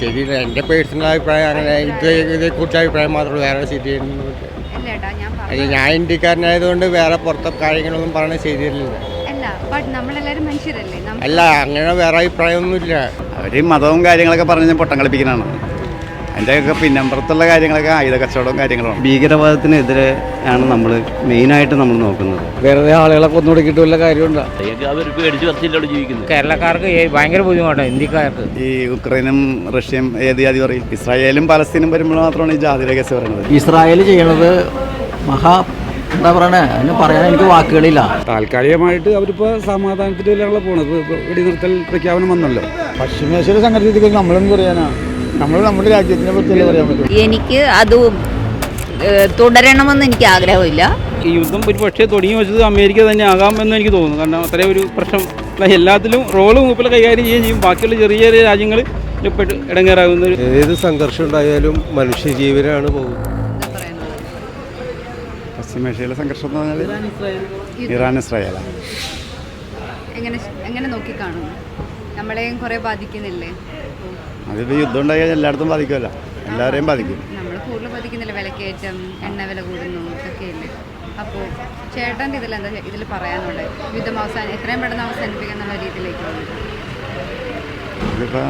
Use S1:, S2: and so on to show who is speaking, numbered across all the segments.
S1: ശരിയില്ല. എന്റെ പേഴ്സണൽ അഭിപ്രായം അങ്ങനെ ഇത് ഇതേക്കുറിച്ച് അഭിപ്രായം മാത്രമേ വേറെ ശരിയെന്ന്
S2: ഞാൻ
S1: അത്
S2: പറഞ്ഞു
S1: ഞാൻ ഇന്ത്യക്കാരനായതുകൊണ്ട് വേറെ പുറത്തെ കാര്യങ്ങളൊന്നും പറയണത് ശരിയല്ല
S2: അല്ല
S1: അങ്ങനെ വേറെ അഭിപ്രായമൊന്നുമില്ല.
S3: അവർ മതവും കാര്യങ്ങളൊക്കെ പറഞ്ഞ് പൊട്ടം കളിപ്പിക്കുന്നതാണ്. അതിന്റെയൊക്കെ പിന്നമ്പുറത്തുള്ള കാര്യങ്ങളൊക്കെ ആയുധ കച്ചവടവും കാര്യങ്ങളും
S4: ഭീകരവാദത്തിനെതിരെ ആണ് നമ്മൾ മെയിനായിട്ട് നമ്മൾ നോക്കുന്നത്.
S5: വേറെ ആളുകളെ കൊന്നൊടുക്കിയിട്ട് വല്ല കാര്യമുണ്ടോ?
S6: കേരളക്കാർക്ക് ഭയങ്കര ബുദ്ധിമുട്ടാണ് ഇന്ത്യക്കാർക്ക്.
S3: ഈ ഉക്രൈനും റഷ്യയും ഏത് ജാതി പറയും? ഇസ്രായേലും പലസ്തീനും വരുമ്പോൾ മാത്രമാണ് ഈ ജാതിയുടെ കേസ് പറയുന്നത്
S7: ഇസ്രായേൽ ചെയ്യണത് മഹാ എന്താ പറയണേ? അതിന് പറയാൻ എനിക്ക് വാക്കുകളില്ല.
S5: താൽക്കാലികമായിട്ട് അവരിപ്പോ സമാധാനത്തിലാണ് പോണത്. വെടിനിർത്തൽ പ്രഖ്യാപനം വന്നല്ലോ.
S8: പശ്ചിമേശ്വര സംഘടനത്തിൽ നമ്മളെന്ത് പറയാനാ? നമ്മൾ നമ്മുടെ രാജ്യത്തിനെ പറ്റിയല്ലേ പറയാൻ പറ്റും?
S9: എനിക്ക് അത് തുടരണമെന്ന് എനിക്ക് ആഗ്രഹമില്ല.
S10: ഈ യുദ്ധം ഒരു പക്ഷേ തുടങ്ങി വെച്ചത് അമേരിക്ക തന്നെ ആകാം എന്ന് എനിക്ക് തോന്നുന്നു. കാരണം അത്രയും ഒരു പ്രശ്നം അല്ല, എല്ലാത്തിലും റോൾ മൂപ്പിൽ കൈകാര്യം ചെയ്യുകയും ചെയ്യും. ബാക്കിയുള്ള ചെറിയ ചെറിയ രാജ്യങ്ങൾ ഇടങ്ങേറാകുന്ന ഒരു
S1: ഏത് സംഘർഷം ഉണ്ടായാലും മനുഷ്യജീവനാണ് പോകുന്നത്.
S3: പശ്ചിമേഷ്യയിലെ സംഘർഷം എന്ന് പറഞ്ഞാൽ ഇറാൻ ഇസ്രായേലാണ്
S2: എങ്ങനെ എങ്ങനെ നോക്കിക്കാണും നമ്മളെയും കുറേ ബാധിക്കുന്നില്ലേ?
S3: അതിപ്പോൾ യുദ്ധം ഉണ്ടായാൽ എല്ലായിടത്തും ബാധിക്കുമല്ലോ. എല്ലാവരെയും ബാധിക്കും.
S2: നമ്മൾ കൂടുതൽ ബാധിക്കുന്നില്ല? വിലക്കയറ്റം എണ്ണ വില കൂടുന്നു ഇതൊക്കെയല്ലേ? അപ്പോൾ ചേട്ടന്റെ ഇതിൽ എന്താ ഇതിൽ പറയാനുള്ളത്? യുദ്ധം അവസാനം എത്രയും പെട്ടെന്ന് അവസാനിപ്പിക്കാൻ എന്നുള്ള രീതിയിലേക്ക്
S3: ഇതിപ്പോൾ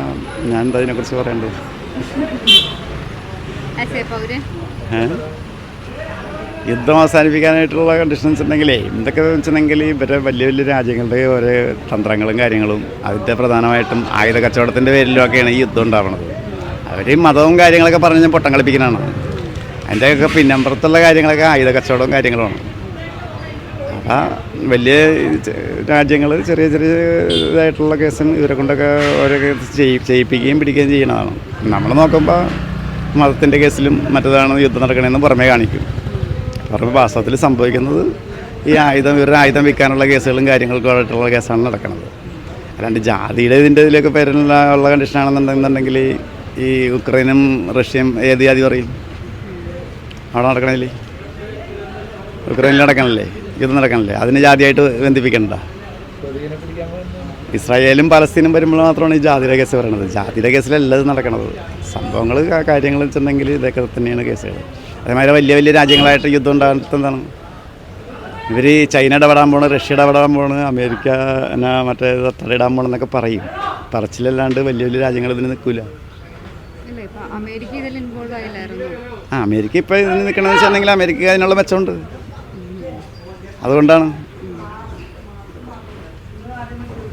S3: ഞാൻ എന്താ ഇതിനെക്കുറിച്ച് പറയേണ്ടത്? ഏ? യുദ്ധം അവസാനിപ്പിക്കാനായിട്ടുള്ള കണ്ടീഷൻസ് ഉണ്ടെങ്കിലേ എന്തൊക്കെ വെച്ചിട്ടുണ്ടെങ്കിൽ ഇവരെ വലിയ വലിയ രാജ്യങ്ങളുടെ ഓരോ തന്ത്രങ്ങളും കാര്യങ്ങളും അതിന്റെ പ്രധാനമായിട്ടും ആയുധ കച്ചവടത്തിന്റെ പേരിലൊക്കെയാണ് ഈ യുദ്ധം ഉണ്ടാവുന്നത് അവർ മതവും കാര്യങ്ങളൊക്കെ പറഞ്ഞ് പൊട്ടം കളിപ്പിക്കുന്നതാണ്. അതിന്റെയൊക്കെ പിന്നമ്പുറത്തുള്ള കാര്യങ്ങളൊക്കെ ആയുധ കച്ചവടവും കാര്യങ്ങളുമാണ്. അപ്പം വലിയ രാജ്യങ്ങൾ ചെറിയ ചെറിയ ഇതായിട്ടുള്ള കേസും ഇവരെ കൊണ്ടൊക്കെ ഓരോ ചെയ്യിപ്പിക്കുകയും പിടിക്കുകയും ചെയ്യണതാണ്. നമ്മൾ നോക്കുമ്പോൾ മതത്തിന്റെ കേസിലും മറ്റേതാണ് യുദ്ധം നടക്കണമെന്ന് പുറമേ കാണിക്കും. പുറമെ വാസ്തവത്തിൽ സംഭവിക്കുന്നത് ഈ ആയുധം ഇവരുടെ ആയുധം വിൽക്കാനുള്ള കേസുകളും കാര്യങ്ങൾക്കും ആയിട്ടുള്ള കേസാണ് നടക്കുന്നത്. അല്ലാണ്ട് ജാതിയുടെ ഇതിന്റെ ഇതിലൊക്കെ പേരിലുള്ള കണ്ടീഷനാണെന്നുണ്ടെന്നുണ്ടെങ്കിൽ ഈ ഉക്രൈനും റഷ്യയും ഏത് ജാതി പറയും? അവിടെ നടക്കണില്ലേ? ഉക്രൈനിൽ നടക്കണല്ലേ? യുദ്ധം നടക്കണല്ലേ? അതിന് ജാതിയായിട്ട് ബന്ധിപ്പിക്കണ്ട ഇസ്രായേലും പലസ്തീനും വരുമ്പോൾ മാത്രമാണ് ഈ ജാതിയുടെ കേസ് പറയണത്. ജാതിയുടെ കേസിലല്ല ഇത് നടക്കണത്. സംഭവങ്ങൾ കാര്യങ്ങൾ വെച്ചിട്ടുണ്ടെങ്കിൽ ഇതൊക്കെ തന്നെയാണ് കേസുകൾ. അതേമാതിരി വലിയ വലിയ രാജ്യങ്ങളായിട്ട് യുദ്ധം ഉണ്ടാകുന്നതാണ് ഇവർ ചൈന ഇടപെടാൻ പോണ് റഷ്യ ഇടപെടാൻ പോണ് അമേരിക്ക എന്നാ മറ്റേ തടയിടാൻ പോണെന്നൊക്കെ പറയും. പറച്ചിലല്ലാണ്ട് വലിയ വലിയ രാജ്യങ്ങൾ ഇതിന് നിൽക്കില്ല ആ അമേരിക്ക ഇപ്പോൾ ഇതിന് നിൽക്കണമെന്ന് വെച്ചിട്ടുണ്ടെങ്കിൽ അമേരിക്ക അതിനുള്ള മെച്ചമുണ്ട്. അതുകൊണ്ടാണ്.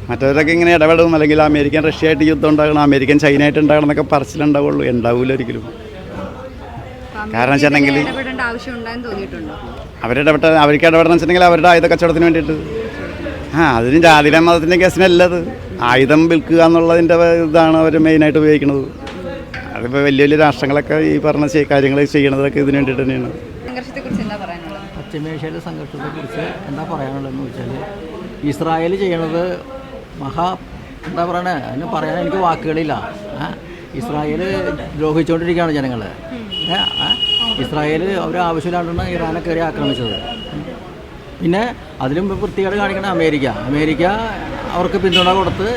S3: മറ്റവരൊക്കെ ഇങ്ങനെ ഇടപെടും. അല്ലെങ്കിൽ അമേരിക്കൻ റഷ്യ ആയിട്ട് യുദ്ധം ഉണ്ടാകണം അമേരിക്കൻ ചൈന ആയിട്ട് ഉണ്ടാകണം എന്നൊക്കെ പറച്ചിലുണ്ടാവുള്ളൂ. ഉണ്ടാവില്ല ഒരിക്കലും. കാരണം വെച്ചിട്ടുണ്ടെങ്കിൽ-
S2: ഇടപെടേണ്ട ആവശ്യമുണ്ടെന്ന് ഉണ്ടായെന്ന് തോന്നിയിട്ടുണ്ടോ?
S3: അവരിടപെട്ട അവർക്ക് ഇടപെടണം വെച്ചിട്ടുണ്ടെങ്കിൽ അവരുടെ ആയുധ കച്ചവടത്തിന് വേണ്ടിയിട്ട്. ആ അതിന് ജാതിയിലെ മതത്തിന്റെ കേസിനല്ലത് ആയുധം വിൽക്കുക എന്നുള്ളതിന്റെ ഇതാണ് അവർ മെയിനായിട്ട് ഉപയോഗിക്കുന്നത്. അതിപ്പോൾ വലിയ വലിയ രാഷ്ട്രങ്ങളൊക്കെ ഈ പറഞ്ഞ കാര്യങ്ങൾ ചെയ്യണതൊക്കെ ഇതിന് വേണ്ടിയിട്ട് തന്നെയാണ്.
S2: സംഘർഷത്തെക്കുറിച്ച് എന്താ പറയാനുള്ളത്?
S7: പശ്ചിമേഷ്യയിലെ സംഘർഷത്തെക്കുറിച്ച് എന്താ പറയാനുള്ളതെന്ന് വെച്ചാൽ ഇസ്രായേൽ ചെയ്യണത് മഹാ എന്താ പറയണേ? അതിന് പറയാൻ എനിക്ക് വാക്കുകളില്ല. ഇസ്രായേൽ ദ്രോഹിച്ചുകൊണ്ടിരിക്കുകയാണ് ജനങ്ങൾ ഇസ്രായേൽ അവർ ആവശ്യമില്ലാണ്ടാണ് ഇറാനെ കയറി ആക്രമിച്ചത്. പിന്നെ അതിലും വൃത്തികേട് കാണിക്കണം അമേരിക്ക. അമേരിക്ക അവർക്ക് പിന്തുണ കൊടുത്ത്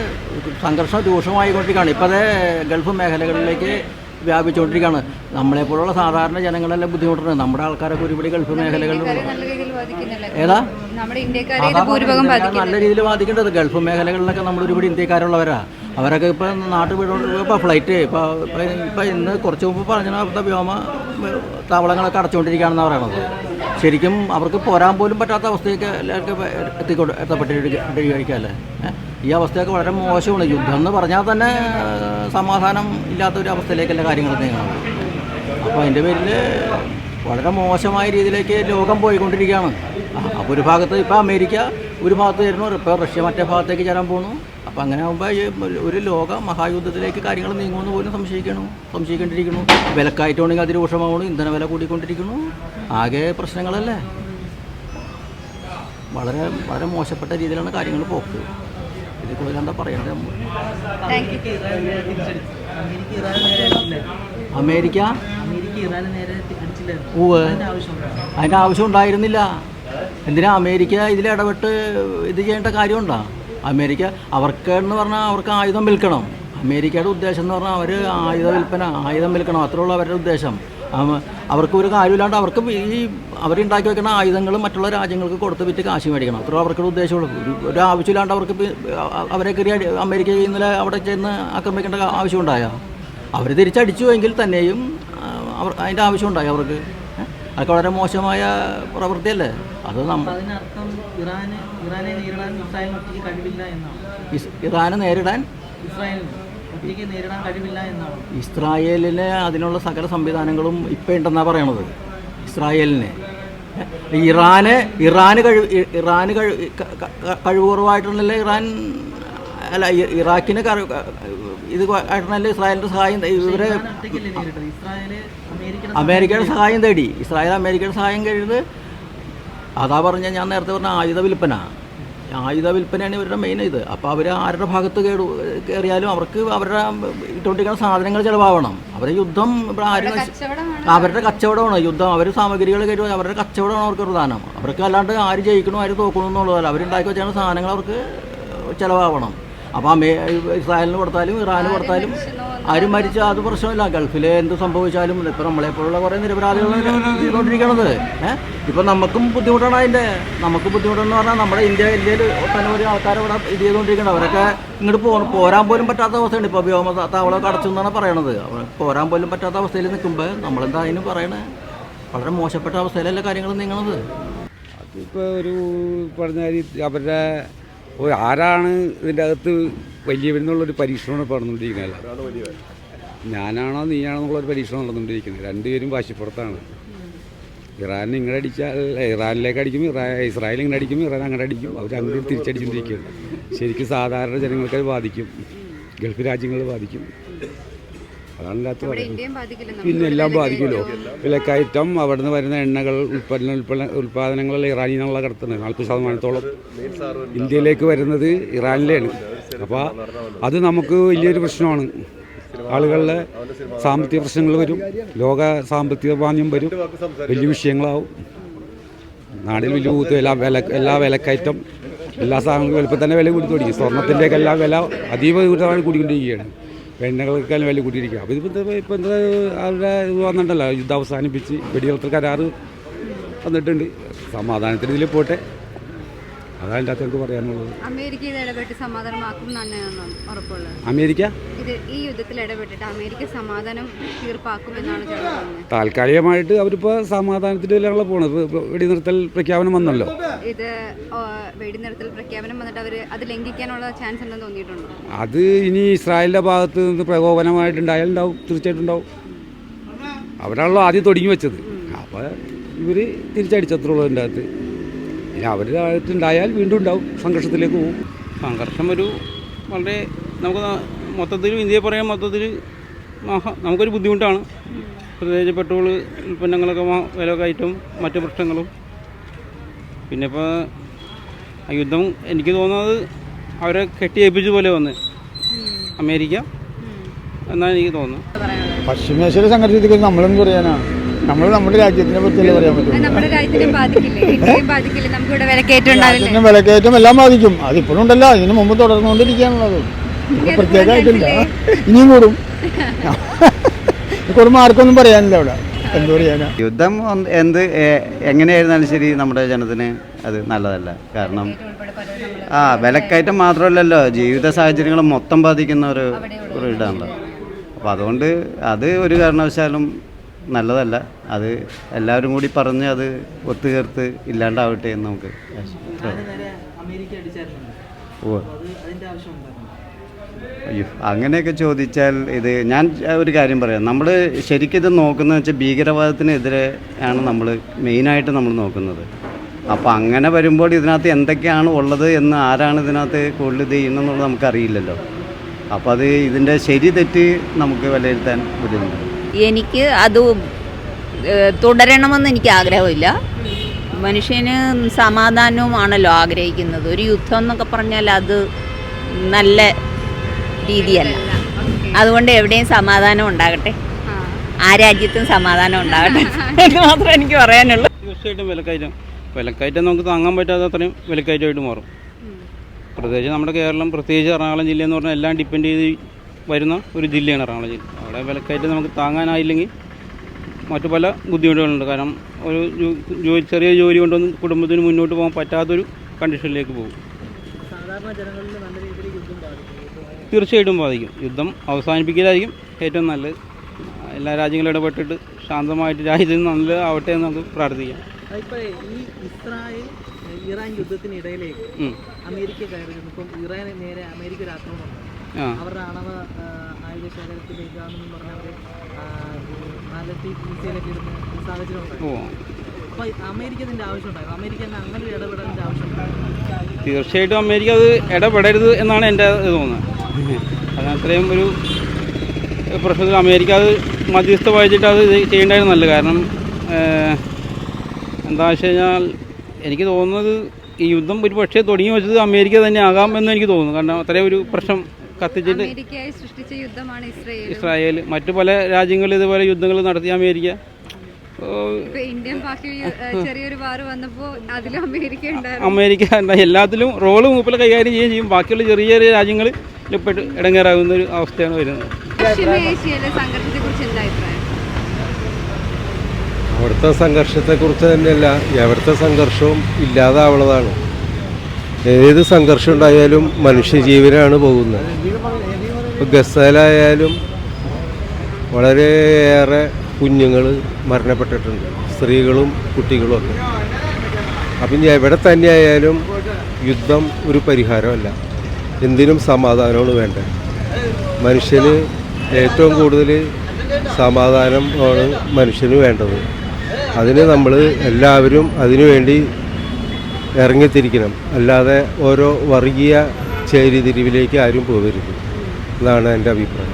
S7: സംഘർഷം രൂക്ഷമായിക്കൊണ്ടിരിക്കുകയാണ്. ഇപ്പോൾ അതേ ഗൾഫ് മേഖലകളിലേക്ക് വ്യാപിച്ചുകൊണ്ടിരിക്കുകയാണ്. നമ്മളെപ്പോലുള്ള സാധാരണ ജനങ്ങളെല്ലാം ബുദ്ധിമുട്ടുണ്ട് നമ്മുടെ ആൾക്കാരൊക്കെ ഒരുപടി ഗൾഫ്
S2: ബാധിക്കുന്നില്ല.
S7: ഏതാ? നല്ല രീതിയിൽ ബാധിക്കേണ്ടത് ഗൾഫ് മേഖലകളിലൊക്കെ നമ്മൾ ഒരുപാട് ഇന്ത്യക്കാരുള്ളവരാ. അവരൊക്കെ ഇപ്പം നാട്ടിൽ വിടുകൊണ്ട് ഇപ്പോൾ ഫ്ലൈറ്റ് ഇപ്പോൾ ഇപ്പം ഇന്ന് കുറച്ച് മുമ്പ് പറഞ്ഞ അവിടുത്തെ വ്യോമ താവളങ്ങളൊക്കെ അടച്ചുകൊണ്ടിരിക്കുകയാണെന്നാണ് പറയണത് ശരിക്കും അവർക്ക് പോരാൻ പോലും പറ്റാത്ത അവസ്ഥയൊക്കെ എല്ലാവർക്കും എത്തിക്കൊണ്ട് എത്തപ്പെട്ടിരിക്കുകയല്ലേ? ഈ അവസ്ഥയൊക്കെ വളരെ മോശമാണ്. യുദ്ധം എന്ന് പറഞ്ഞാൽ തന്നെ സമാധാനം ഇല്ലാത്ത ഒരു അവസ്ഥയിലേക്കല്ല കാര്യങ്ങൾ നീങ്ങുന്നത് അപ്പോൾ അതിന്റെ പേരിൽ വളരെ മോശമായ രീതിയിലേക്ക് ലോകം പോയിക്കൊണ്ടിരിക്കുകയാണ്. അപ്പോൾ ഒരു ഭാഗത്ത് ഇപ്പോൾ അമേരിക്ക ഒരു ഭാഗത്ത് വരുന്നു. ഇപ്പോൾ റഷ്യ മറ്റേ ഭാഗത്തേക്ക് ചേരാൻ പോണു അപ്പോൾ അങ്ങനെ ആകുമ്പോൾ ഈ ഒരു ലോക മഹായുദ്ധത്തിലേക്ക് കാര്യങ്ങൾ നീങ്ങുമെന്ന് പോലും സംശയിക്കണം. സംശയിക്കേണ്ടിയിരിക്കുന്നു വിലക്കയറ്റമാണെങ്കിൽ അതിരൂക്ഷമാവണം ഇന്ധന വില കൂടിക്കൊണ്ടിരിക്കുന്നു ആകെ പ്രശ്നങ്ങളല്ലേ? വളരെ വളരെ മോശപ്പെട്ട രീതിയിലാണ് കാര്യങ്ങൾ പോക്ക്. ഇതിൽ കൂടുതൽ എന്താ
S2: പറയുന്നത്
S7: അമേരിക്ക? ഊവ് അതിന്റെ ആവശ്യം ഉണ്ടായിരുന്നില്ല. എന്തിനാ അമേരിക്ക ഇതിൽ ഇടപെട്ട് ഇത് ചെയ്യേണ്ട കാര്യമുണ്ടോ? അമേരിക്ക അവർക്ക് എന്ന് പറഞ്ഞാൽ അവർക്ക് ആയുധം വിൽക്കണം. അമേരിക്കയുടെ ഉദ്ദേശം എന്ന് പറഞ്ഞാൽ അവർ ആയുധ വിൽപ്പന ആയുധം വിൽക്കണം. അത്രേ ഉള്ളൂ അവരുടെ ഉദ്ദേശം. അവർക്ക് ഒരു കാര്യമില്ലാണ്ട് അവർക്ക് ഈ അവരുണ്ടാക്കി വെക്കുന്ന ആയുധങ്ങൾ മറ്റുള്ള രാജ്യങ്ങൾക്ക് കൊടുത്ത് വിറ്റ് കാശ് മേടിക്കണം. അത്രേ അവർക്ക് ഉദ്ദേശമുള്ളൂ. ഒരു ഒരു ആവശ്യമില്ലാണ്ട് അവർക്ക് അവരെ കയറി അമേരിക്ക ഇന്നലെ അവിടെ ചെന്ന് ആക്രമിക്കേണ്ട ആവശ്യമുണ്ടായ? അവർ തിരിച്ചടിച്ചു എങ്കിൽ തന്നെയും അവർ അതിന്റെ ആവശ്യമുണ്ടായി അവർക്ക്? അതൊക്കെ വളരെ മോശമായ പ്രവൃത്തിയല്ലേ? അത് നമ്മൾ
S11: ഇറാന് നേരിടാൻ ഇസ്രായേലിന്
S7: അതിനുള്ള സകല സംവിധാനങ്ങളും ഇപ്പം ഉണ്ടെന്നാണ് പറയണത്. ഇസ്രായേലിന്? ഇറാന് ഇറാന് കഴിവ് ഇറാന് കഴിവ് കഴിവ് കുറവായിട്ടുണ്ടല്ലേ ഇറാൻ അല്ല ഇറാഖിനെ ഇത് ആയിട്ടുണ്ടല്ലേ ഇസ്രായേലിന്റെ സഹായം ഇവരെ
S11: അമേരിക്കയുടെ
S7: സഹായം തേടി? ഇസ്രായേൽ അമേരിക്കയുടെ സഹായം കഴിഞ്ഞത് അതാ പറഞ്ഞ ഞാൻ നേരത്തെ പറഞ്ഞ ആയുധ വിൽപ്പന. ആയുധ വിൽപ്പനയാണ് ഇവരുടെ മെയിൻ ഇത്. അപ്പോൾ അവർ ആരുടെ ഭാഗത്ത് കേടു കയറിയാലും അവർക്ക് അവരുടെ ഇട്ടുകൊണ്ടിരിക്കുന്ന സാധനങ്ങൾ ചിലവാകണം അവരെ യുദ്ധം ഇവിടെ ആരും
S2: കച്ചവടമാണ്.
S7: അവരുടെ കച്ചവടമാണ്. യുദ്ധം. അവർ സാമഗ്രികൾ കയറ്റി അവരുടെ കച്ചവടമാണ് അവർക്ക് പ്രധാനം. അവർക്ക് അല്ലാണ്ട് ആര് ജയിക്കണോ ആര് തോക്കണോ എന്നുള്ളതല്ല. അവരുണ്ടാക്കി വെച്ചാണ് സാധനങ്ങൾ അവർക്ക് ചിലവാകണം അപ്പോൾ അമേ ഇസ്രായേലിന് കൊടുത്താലും ഇറാന് കൊടുത്താലും ആരും മരിച്ച അത് പ്രശ്നമില്ല. ഗൾഫിൽ എന്ത് സംഭവിച്ചാലും ഇപ്പം നമ്മളെപ്പോലുള്ള കുറേ നിരപരാധികൾ ചെയ്തുകൊണ്ടിരിക്കണത്. ഏഹ് ഇപ്പം നമുക്കും ബുദ്ധിമുട്ടാണ് അതിന്റെ നമുക്ക് ബുദ്ധിമുട്ടെന്ന് പറഞ്ഞാൽ നമ്മുടെ ഇന്ത്യ ഇന്ത്യയിൽ ഒട്ടനവധി ആൾക്കാർ ഇവിടെ ഇത് ചെയ്തുകൊണ്ടിരിക്കണം അവരൊക്കെ ഇങ്ങോട്ട് പോ പോരാൻ പോലും പറ്റാത്ത അവസ്ഥയുണ്ട് ഇപ്പോൾ വ്യോമ താവളമൊക്കെ അടച്ചു എന്നാണ് പറയണത്. പോരാൻ പോലും പറ്റാത്ത അവസ്ഥയിൽ നിൽക്കുമ്പോൾ നമ്മളെന്താ അതിന് പറയണേ? വളരെ മോശപ്പെട്ട അവസ്ഥയിലല്ല കാര്യങ്ങൾ നീങ്ങണത്?
S5: അതിപ്പോൾ ഒരു പറഞ്ഞ അവരുടെ ഓ, ആരാണ് ഇതിന്റെ അകത്ത് വലിയവരെന്നുള്ളൊരു പരീക്ഷണമാണ് ഇപ്പോൾ നടന്നുകൊണ്ടിരിക്കുന്നത്. ഞാനാണോ നീയാണോ എന്നുള്ളൊരു പരീക്ഷണം നടന്നുകൊണ്ടിരിക്കുന്നത്. രണ്ടുപേരും വാശിപ്പുറത്താണ്. ഇറാൻ ഇങ്ങനെ അടിച്ചാൽ ഇറാനിലേക്ക് അടിക്കും ഇറാ ഇസ്രായേൽ ഇങ്ങനെ അടിക്കും ഇറാൻ അങ്ങനെ അടിക്കും. അവർ അങ്ങോട്ട് തിരിച്ചടിച്ചുകൊണ്ടിരിക്കുകയാണ്. ശരിക്കും സാധാരണ ജനങ്ങൾക്ക് അത് ബാധിക്കും. ഗൾഫ് രാജ്യങ്ങൾ ബാധിക്കും. അതാണ്
S2: നമുക്ക്
S5: പിന്നെ എല്ലാം. ബാധിക്കുമല്ലോ. വിലക്കയറ്റം അവിടെ നിന്ന് വരുന്ന എണ്ണകൾ ഉൽപ്പന്ന ഉൽപ്പന്ന ഉൽപ്പാദനങ്ങൾ ഇറാനിൽ നിന്നുള്ള കടത്തുന്നത്. നാൽപ്പത് ശതമാനത്തോളം ഇന്ത്യയിലേക്ക് വരുന്നത് ഇറാനിലെയാണ്. അപ്പോൾ അത് നമുക്ക് വലിയൊരു പ്രശ്നമാണ്. ആളുകളുടെ സാമ്പത്തിക പ്രശ്നങ്ങൾ വരും. ലോക സാമ്പത്തിക മാന്യം വരും. വലിയ വിഷയങ്ങളാവും. നാടിൽ വലിയ കൂത്ത് എല്ലാ വില എല്ലാ വിലക്കയറ്റം എല്ലാ സാധനങ്ങളും എളുപ്പം തന്നെ വില കൂടി തുടങ്ങി. സ്വർണത്തിന്റെയൊക്കെ എല്ലാ വില അതീവ കൂട്ടമാണ് കൂടിക്കൊണ്ടിരിക്കുകയാണ്. എണ്ണകൾക്കെല്ലാം വലിയ കൂട്ടിയിരിക്കുക അപ്പോൾ ഇതിപ്പോൾ ഇപ്പം എന്താ അവരുടെ ഇത് വന്നിട്ടുണ്ടല്ലോ യുദ്ധം അവസാനിപ്പിച്ച് വെടിനിർത്തൽ കരാറ് വന്നിട്ടുണ്ട്. സമാധാനത്തിന് ഇതിൽ പോട്ടെ. അതാണ് എന്റെ എനിക്ക് പറയാനുള്ളത്.
S2: അമേരിക്ക ഇത് ഇടപെട്ട് സമാധാനമാക്കും തന്നെയാണ് ഉറപ്പുള്ളത്.
S5: അമേരിക്ക?
S2: ഇത് ഈ യുദ്ധത്തിൽ ഇടപെട്ടിട്ട് അമേരിക്ക സമാധാനം തീർപ്പാക്കും എന്നാണ്
S5: താൽക്കാലികമായിട്ട് അവരിപ്പോൾ സമാധാനത്തിലാണ് പോണത്. വെടിനിർത്തൽ പ്രഖ്യാപനം വന്നല്ലോ.
S2: ഇത് വെടിനിർത്തൽ പ്രഖ്യാപനം വന്നിട്ട് അവർ അത് ലംഘിക്കാനുള്ള ചാൻസ് ഉണ്ടെന്ന് തോന്നിയിട്ടുണ്ടോ?
S5: അത് ഇനി ഇസ്രായേലിന്റെ ഭാഗത്ത് നിന്ന് പ്രകോപനമായിട്ടുണ്ടായാൽ ഉണ്ടാവും തീർച്ചയായിട്ടും ഉണ്ടാവും. അവരാണല്ലോ ആദ്യം തുടങ്ങി വെച്ചത്. അപ്പോൾ ഇവർ തിരിച്ചടിച്ചത്രയുള്ളൂ അതിന്റെ അകത്ത്. ഇനി അവരുടെ ആയിട്ടുണ്ടായാൽ വീണ്ടും ഉണ്ടാവും. സംഘർഷത്തിലേക്ക് പോകും.
S10: സംഘർഷം ഒരു വളരെ നമുക്ക് മൊത്തത്തിൽ ഇന്ത്യയെ പറയാൻ മൊത്തത്തിൽ നമുക്കൊരു ബുദ്ധിമുട്ടാണ്. പ്രത്യേകിച്ച് പെട്രോൾ ഉൽപ്പന്നങ്ങളൊക്കെ വില കയറ്റും മറ്റു പ്രശ്നങ്ങളും. പിന്നെ ഇപ്പോൾ ആ യുദ്ധം എനിക്ക് തോന്നുന്നത് അവരെ കെട്ടിയേൽപ്പിച്ച പോലെ വന്ന്. അമേരിക്ക എന്നാണ് എനിക്ക് തോന്നുന്നത്.
S8: പശ്ചിമേശ്വര സംഘടിപ്പിക്കുന്നത് നമ്മളെന്ന് പറയാനാ നമ്മൾ നമ്മുടെ രാജ്യത്തിനെ പറ്റിയല്ലേ പറയാൻ പറ്റും.
S2: വിലക്കയറ്റം
S8: എല്ലാം ബാധിക്കും. അതിപ്പോഴും ഉണ്ടല്ലോ അതിന് മുമ്പ് തുടർന്നുകൊണ്ടിരിക്കുകയാണുള്ളത്. പ്രത്യേകമായിട്ടില്ല. ഇനിയും കൂടും. കൂടുമ്പോൾ ആർക്കൊന്നും പറയാനില്ല അവിടെ എന്തോ പറയാനാ?
S4: യുദ്ധം എന്ത് എങ്ങനെയായിരുന്നാലും ശരി നമ്മുടെ ജനത്തിന് അത് നല്ലതല്ല. കാരണം ആ വിലക്കയറ്റം മാത്രമല്ലല്ലോ. ജീവിത സാഹചര്യങ്ങൾ മൊത്തം ബാധിക്കുന്ന ഒരു ഒരു ഇതാണല്ലോ. അപ്പോൾ അതുകൊണ്ട് അത് ഒരു കാരണവശാലും നല്ലതല്ല. അത് എല്ലാവരും കൂടി പറഞ്ഞ് അത് ഒത്തുചേർത്ത് ഇല്ലാണ്ടാവട്ടെ എന്ന് നമുക്ക് ഓ. അയ്യോ അങ്ങനെയൊക്കെ ചോദിച്ചാൽ ഇത് ഞാൻ ഒരു കാര്യം പറയാം. നമ്മൾ ശരിക്കും ഇത് നോക്കുന്നത് വെച്ചാൽ ഭീകരവാദത്തിനെതിരെ ആണ് നമ്മൾ മെയിനായിട്ട് നമ്മൾ നോക്കുന്നത്. അപ്പോൾ അങ്ങനെ വരുമ്പോൾ ഇതിനകത്ത് എന്തൊക്കെയാണ് ഉള്ളത് എന്ന് ആരാണ് ഇതിനകത്ത് കൂടുതൽ ഇത് ചെയ്യുന്നതെന്നുള്ളത് നമുക്കറിയില്ലല്ലോ. അപ്പോൾ അത് ഇതിന്റെ ശരി തെറ്റ് നമുക്ക് വിലയിരുത്താൻ ബുദ്ധിമുട്ടുണ്ട്
S9: എനിക്ക് അത് തുടരണമെന്ന് എനിക്ക് ആഗ്രഹമില്ല. മനുഷ്യന് സമാധാനവുമാണല്ലോ ആഗ്രഹിക്കുന്നത്. ഒരു യുദ്ധം എന്നൊക്കെ പറഞ്ഞാൽ അത് നല്ല രീതിയല്ല. അതുകൊണ്ട് എവിടെയും സമാധാനം ഉണ്ടാകട്ടെ. ആ രാജ്യത്തും സമാധാനം ഉണ്ടാകട്ടെ എന്ന് മാത്രമേ എനിക്ക് പറയാനുള്ളൂ.
S10: തീർച്ചയായിട്ടും വിലക്കയറ്റം. വിലക്കയറ്റം നമുക്ക് താങ്ങാൻ പറ്റാത്ത അത്രയും വിലക്കയറ്റമായിട്ട് മാറും. പ്രത്യേകിച്ച് നമ്മുടെ കേരളം പ്രത്യേകിച്ച് എറണാകുളം ജില്ല എന്ന് പറഞ്ഞാൽ എല്ലാം ഡിപ്പെൻഡ് ചെയ്ത് വരുന്ന ഒരു ജില്ലയാണ് എറണാകുളം ജില്ല. അവിടെ വിലക്കയറ്റം നമുക്ക് താങ്ങാനായില്ലെങ്കിൽ മറ്റു പല ബുദ്ധിമുട്ടുകളുണ്ട്. കാരണം ഒരു ജോ- ജോലി ചെറിയ ജോലി കൊണ്ടൊന്നും കുടുംബത്തിന് മുന്നോട്ട് പോകാൻ പറ്റാത്തൊരു കണ്ടീഷനിലേക്ക് പോകും. തീർച്ചയായിട്ടും ബാധിക്കും. യുദ്ധം അവസാനിപ്പിക്കലായിരിക്കും ഏറ്റവും നല്ലത്. എല്ലാ രാജ്യങ്ങളും ഇടപെട്ടിട്ട് ശാന്തമായിട്ട് രാജ്യത്തിന് നല്ല ആവട്ടെ എന്ന് നമുക്ക് പ്രാർത്ഥിക്കാം.
S11: ഈ ഇസ്രായേൽ ഇറാൻ യുദ്ധത്തിനിടയിലേക്ക് അമേരിക്ക കയറി ഇപ്പം ഇറാൻ നേരെ അമേരിക്ക ഒരു ആക്രമണം അവരുടെ ആണവ ആയുധ ശേഖരത്തിലേക്കാണെന്ന് പറഞ്ഞ അവർ ബാലറ്റിക് മിസൈലൊക്കെ ഇടുന്ന സാഹചര്യം അപ്പോൾ അമേരിക്ക ഇതിന്റെ ആവശ്യം ഉണ്ടായിരുന്നു അമേരിക്ക അങ്ങനെ ഒരു ഇടപെടലിന്റെ ആവശ്യം ഉണ്ടായിരുന്നു
S10: തീർച്ചയായിട്ടും അമേരിക്ക അത് ഇടപെടരുത് എന്നാണ് എന്റെ ഇത് തോന്നുന്നത്. അത് അത്രയും ഒരു പ്രശ്നത്തിൽ അമേരിക്ക അത് മധ്യസ്ഥ വായിച്ചിട്ട് അത് ചെയ്യേണ്ടായിരുന്നു നല്ലത്. കാരണം എന്താ വെച്ച് കഴിഞ്ഞാൽ എനിക്ക് തോന്നുന്നത് ഈ യുദ്ധം ഒരു പക്ഷേ തുടങ്ങി വെച്ചത് അമേരിക്ക തന്നെ ആകാം എന്ന് എനിക്ക് തോന്നുന്നു. കാരണം അത്രയും ഒരു പ്രശ്നം കത്തിച്ചിട്ട്
S2: അമേരിക്കയായി സൃഷ്ടിച്ച യുദ്ധമാണ് ഇസ്രായേൽ
S10: ഇസ്രായേൽ മറ്റു പല രാജ്യങ്ങളിൽ ഇതുപോലെ യുദ്ധങ്ങൾ നടത്തിയ അമേരിക്ക.
S2: ഇപ്പൊ ഇന്ത്യൻ ചെറിയൊരു വാർ വന്നപ്പോ അതിലും അമേരിക്ക ഉണ്ടായിരുന്നു.
S10: അമേരിക്ക എന്താ എല്ലാത്തിലും റോൾ മൂപ്പിൽ കൈകാര്യം ചെയ്യുകയും ചെയ്യും. ബാക്കിയുള്ള ചെറിയ ചെറിയ രാജ്യങ്ങൾ പെട്ട് ഇടങ്ങേറാകുന്ന ഒരു അവസ്ഥയാണ് വരുന്നത്.
S2: പശ്ചിമേഷ്യയിലെ സംഘർഷത്തെ കുറിച്ച് എന്താ അഭിപ്രായം?
S1: അവിടുത്തെ സംഘർഷത്തെക്കുറിച്ച് തന്നെയല്ല. എവിടുത്തെ സംഘർഷവും ഇല്ലാതാവുന്നതാണ് ഏത് സംഘർഷം ഉണ്ടായാലും മനുഷ്യജീവനാണ് പോകുന്നത്. ഇപ്പോൾ ഗസയിലായാലും വളരെയേറെ കുഞ്ഞുങ്ങൾ മരണപ്പെട്ടിട്ടുണ്ട്. സ്ത്രീകളും കുട്ടികളും ഒക്കെ. അപ്പം ഇനി എവിടെ തന്നെയായാലും യുദ്ധം ഒരു പരിഹാരമല്ല. എന്തിനും സമാധാനമാണ് വേണ്ടത്. മനുഷ്യന് ഏറ്റവും കൂടുതൽ സമാധാനം ആണ് മനുഷ്യന് വേണ്ടത്. അതിന് നമ്മൾ എല്ലാവരും അതിനു വേണ്ടി ഇറങ്ങിത്തിരിക്കണം. അല്ലാതെ ഓരോ വർഗീയ ചേരിതിരിവിലേക്ക് ആരും പോകരുത് എന്നാണ് എന്റെ അഭിപ്രായം.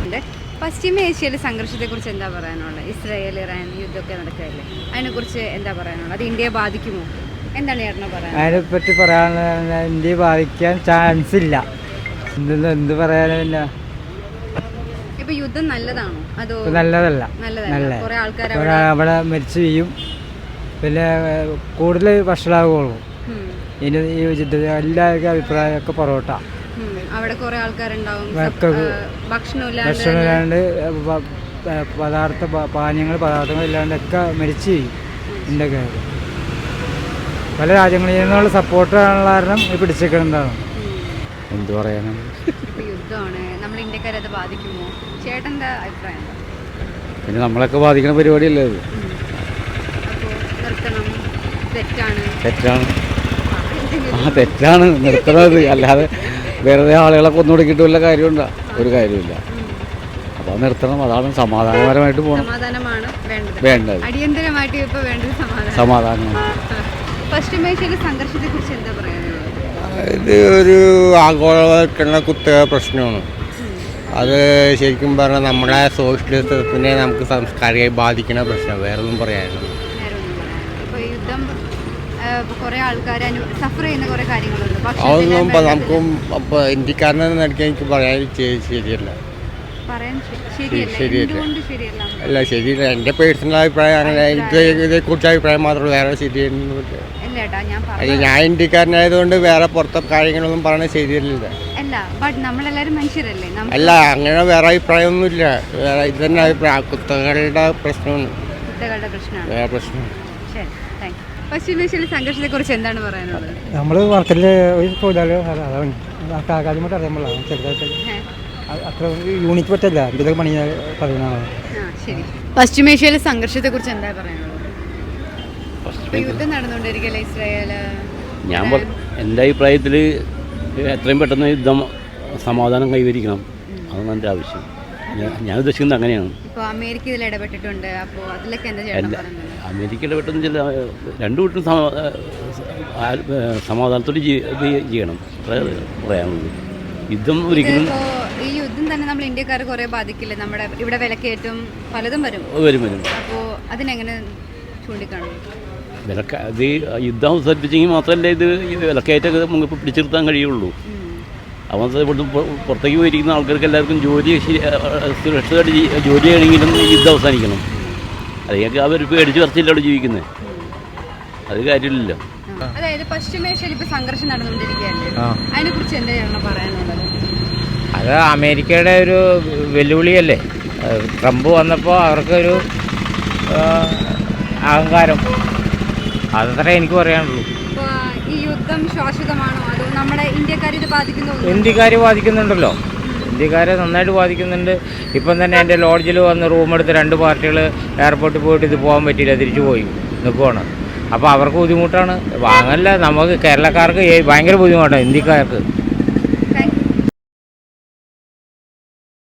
S2: പശ്ചിമേഷ്യയിലെ സംഘർഷത്തെ കുറിച്ച് എന്താ പറയാനുള്ളത്? ഇസ്രായേൽ ഇറാൻ യുദ്ധമൊക്കെ നടക്കുകയല്ലേ? അതിനെക്കുറിച്ച് എന്താ പറയാനുള്ളത്? അത് ഇന്ത്യയെ ബാധിക്കുമോ? എന്താണ് ചേട്ടനെ പറയാൻ
S6: അതിനെപ്പറ്റി പറയാനുള്ള ഇന്ത്യയെ ബാധിക്കാൻ ചാൻസ് ഇല്ല. എന്ത് എന്ത് പറയാനില്ല
S2: ഇപ്പൊ യുദ്ധം നല്ലതാണോ? അതോ
S6: ഇപ്പൊ നല്ലതല്ല.
S2: നല്ലതല്ല?
S6: നല്ല.
S2: കുറെ ആൾക്കാർ
S6: അവിടെ മരിച്ചു വീഴും പിന്നെ കൂടുതൽ വഷളാവുകയുള്ളൂ. ഇനി എല്ലാവർക്കും അഭിപ്രായമൊക്കെ പൊറോട്ട.
S2: അവിടെ കുറെ ആൾക്കാരുണ്ടാവും.
S6: ഒക്കെ
S2: ഭക്ഷണമില്ലാണ്ട്
S6: പദാർത്ഥ പാനീയങ്ങൾ പദാർത്ഥങ്ങൾ ഇല്ലാണ്ട് ഒക്കെ മരിച്ചു വീഴും ഇന്ത്യക്കാർ പല രാജ്യങ്ങളിൽ നിന്നുള്ള സപ്പോർട്ടാണുള്ള കാരണം ഈ പിടിച്ചേക്കുന്നതാണ് എന്തു പറയാനാണ്?
S2: ഇപ്പൊ യുദ്ധമാണ്. നമ്മൾ ഇന്ത്യക്കാരെ അത് ബാധിക്കുമോ? അഭിപ്രായം
S5: പിന്നെ നമ്മളൊക്കെ ബാധിക്കുന്ന പരിപാടിയല്ലേ
S2: തെറ്റാണ്.
S5: തെറ്റാണ്. ആ തെറ്റാണ്. നിർത്തണത്. അല്ലാതെ വെറുതെ ആളുകളെ കൊന്നുകൊടുക്കിയിട്ട് വല്ല കാര്യമുണ്ടോ. ഒരു കാര്യമില്ല അപ്പോൾ നിർത്തണം. അതാണ് സമാധാനപരമായിട്ട് പോകണം
S2: സമാധാനമാണ് വേണ്ടത്.
S5: വേണ്ടത്.
S2: അടിയന്തരമായിട്ട് ഇപ്പൊ വേണ്ടത് സമാധാനം.
S1: ഇത് ഒരു ആഗോളവൽക്കരണ കുത്തക പ്രശ്നമാണ്. അത് ശരിക്കും പറഞ്ഞാൽ നമ്മുടെ സോഷ്യലിസത്തിനെ നമുക്ക് സാംസ്കാരികമായി ബാധിക്കുന്ന പ്രശ്നം വേറൊന്നും പറയാനില്ല
S2: നേരെ ഒന്നും പറയാനില്ല. ഇപ്പൊ യുദ്ധം കുറെ ആൾക്കാർ സഫർ ചെയ്യുന്ന കുറേ കാര്യങ്ങളുണ്ട്.
S1: അതൊന്നും നമുക്കും അപ്പോൾ ഇന്ത്യക്കാരനെ നടക്കാൻ എനിക്ക് പറയാൻ ശരിയല്ല.
S2: ശരിയല്ല.
S1: അല്ല ശരിയല്ല. എന്റെ പേഴ്സണൽ അഭിപ്രായം അങ്ങനെ ഇത് ഇതേക്കുറിച്ച് അഭിപ്രായം മാത്രമേ വേറെ ശരിയെന്നില്ല
S2: അല്ല ഞാൻ
S1: ഇന്ത്യക്കാരനായതുകൊണ്ട് വേറെ പുറത്തെ കാര്യങ്ങളൊന്നും പറയുന്നത് ശരിയല്ല.
S2: അല്ല
S1: അങ്ങനെ വേറെ അഭിപ്രായമൊന്നുമില്ല. വേറെ ഇത് തന്നെ അഭിപ്രായം. കുത്തകളുടെ പ്രശ്നമാണ്.
S2: പ്രശ്നമാണ്.
S1: വേറെ പ്രശ്നം
S2: ശരി താങ്ക് യു പശ്ചിമേഷ്യയിലെ സംഘർഷത്തെ കുറിച്ച് എന്താണ് പറയാനുള്ളത്?
S6: നമ്മൾ വർക്കലിൽ ഒരു തൊഴിലാളി അതാണ്. ചെറുതായിട്ട്. അത്ര യൂണിറ്റ് പറ്റില്ല. എന്തെങ്കിലും പണി പറയുന്നതാണ്
S2: ആ ശരി. പശ്ചിമേഷ്യയിലെ സംഘർഷത്തെ കുറിച്ച് എന്താ പറയാനുള്ളത്? യുദ്ധം നടന്നുകൊണ്ടിരിക്കല്ലേ
S12: ഞാൻ എന്റെ അഭിപ്രായത്തിൽ എത്രയും പെട്ടെന്ന് യുദ്ധം സമാധാനം കൈവരിക്കണം. അതാണ് എന്റെ ആവശ്യം. ഞാൻ- ഉദ്ദേശിക്കുന്നത് അങ്ങനെയാണ്.
S2: അമേരിക്ക ഇതിൽ ഇടപെട്ടിട്ടുണ്ട്. അപ്പോൾ അതിലൊക്കെ എന്താ പറയുന്നത്?
S12: അമേരിക്കയുടെ വീട്ടിൽ ചില രണ്ടു വീട്ടിലും സമാധാനത്തോട് ചെയ്യണം പറയാനുള്ളത് യുദ്ധം ഒരിക്കലും
S2: ഈ യുദ്ധം തന്നെ നമ്മൾ ഇന്ത്യക്കാർ കുറെ ബാധിക്കില്ലേ? നമ്മുടെ ഇവിടെ വിലക്കയറ്റം പലതും വരും.
S12: വരും വരും.
S2: അപ്പോൾ അതിനെങ്ങനെ ചൂണ്ടിക്കാണും?
S12: വിലക്ക ഇത് യുദ്ധം അവസാനിപ്പിച്ചെങ്കിൽ മാത്രമല്ലേ ഇത് ഈ വിലക്കയറ്റൊക്കെ നമുക്ക് പിടിച്ചു നിർത്താൻ കഴിയുള്ളൂ. അവസ്ഥ ഇവിടുന്ന് പുറത്തേക്ക് പോയിരിക്കുന്ന ആൾക്കാർക്ക് എല്ലാവർക്കും ജോലി സുരക്ഷിതമായിട്ട് ജോലി ചെയ്യണമെങ്കിലും യുദ്ധം അവസാനിക്കണം. അതൊക്കെ അവർ പേടിച്ച് കുറച്ചില്ല അവിടെ ജീവിക്കുന്നത് അത് കാര്യമില്ലല്ലോ.
S2: അതായത് പശ്ചിമേഷ്യയിൽ ഇപ്പൊ സംഘർഷം നടന്നുകൊണ്ടിരിക്കുകയല്ലേ? അതിനെ കുറിച്ച് എന്താ പറയാനുള്ളത്?
S13: അത് അമേരിക്കയുടെ ഒരു വെല്ലുവിളിയല്ലേ? ട്രംപ് വന്നപ്പോൾ അവർക്കൊരു അഹങ്കാരം. അതത്രേ എനിക്ക് പറയാനുള്ളൂ.
S2: ഈ യുദ്ധം ശാശ്വതമാണോ? അതോ നമ്മുടെ ഇന്ത്യക്കാരെ ഇത് ബാധിക്കുന്നു
S13: ഇന്ത്യക്കാരെ ബാധിക്കുന്നുണ്ടല്ലോ. ഇന്ത്യക്കാരെ നന്നായിട്ട് ബാധിക്കുന്നുണ്ട്. ഇപ്പം തന്നെ എന്റെ ലോഡ്ജിൽ വന്ന് റൂമെടുത്ത് രണ്ട് പാർട്ടികൾ എയർപോർട്ടിൽ പോയിട്ട് ഇത് പോകാൻ പറ്റിയില്ല തിരിച്ചു പോയി. നിൽക്കുവാണ് അപ്പോൾ അവർക്ക് ബുദ്ധിമുട്ടാണ്. വാങ്ങല്ല നമുക്ക് കേരളക്കാർക്ക് ഭയങ്കര ബുദ്ധിമുട്ടാണ് ഇന്ത്യക്കാർക്ക്.